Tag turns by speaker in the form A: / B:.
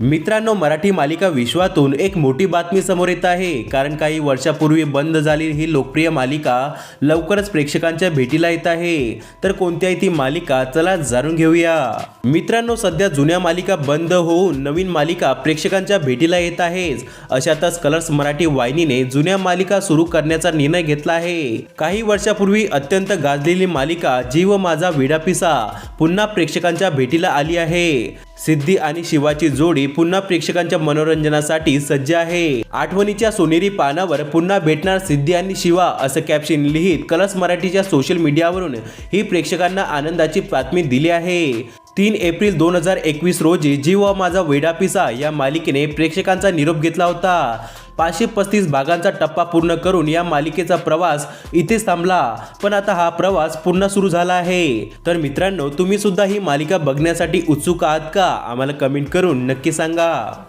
A: मित्रांनो मराठी मालिका विश्वातून एक मोठी बातमी समोर येत आहे. कारण काही वर्षापूर्वी बंद झालेली ही लोकप्रिय मालिका लवकरच प्रेक्षकांच्या भेटीला येत आहे. तर कोणती आहे ती मालिका चला जाणून घेऊया. मित्रांनो सध्या जुन्या मालिका बंद होऊन नवीन मालिका प्रेक्षकांच्या भेटीला येत आहेच अशातच कलर्स मराठी वाहिनीने जुन्या मालिका सुरू करण्याचा निर्णय घेतला आहे. काही वर्षापूर्वी अत्यंत गाजलेली मालिका जीव माझा विडापिसा पुन्हा प्रेक्षकांच्या भेटीला आली आहे. सिद्धी आणि शिवाची जोडी पुन्हा प्रेक्षकांच्या मनोरंजनासाठी सज्ज आहे. आठवणीच्या सोनेरी पानावर पुन्हा भेटणार सिद्धी आणि शिवा असं कॅप्शन लिहित कलर्स मराठीच्या सोशल मीडियावरून ही प्रेक्षकांना आनंदाची बातमी दिली आहे. तीन एप्रिल दोन हजार एकवीस रोजी जीव व माझा वेडापिसा या मालिकेने प्रेक्षकांचा निरोप घेतला होता. पाचशे पस्तीस भागांचा टप्पा पूर्ण करून या मालिकेचा प्रवास इथेच थांबला. पण आता हा प्रवास पुन्हा सुरू झाला आहे. तर मित्रांनो तुम्ही सुद्धा ही मालिका बघण्यासाठी उत्सुक आहात का? आम्हाला कमेंट करून नक्की सांगा.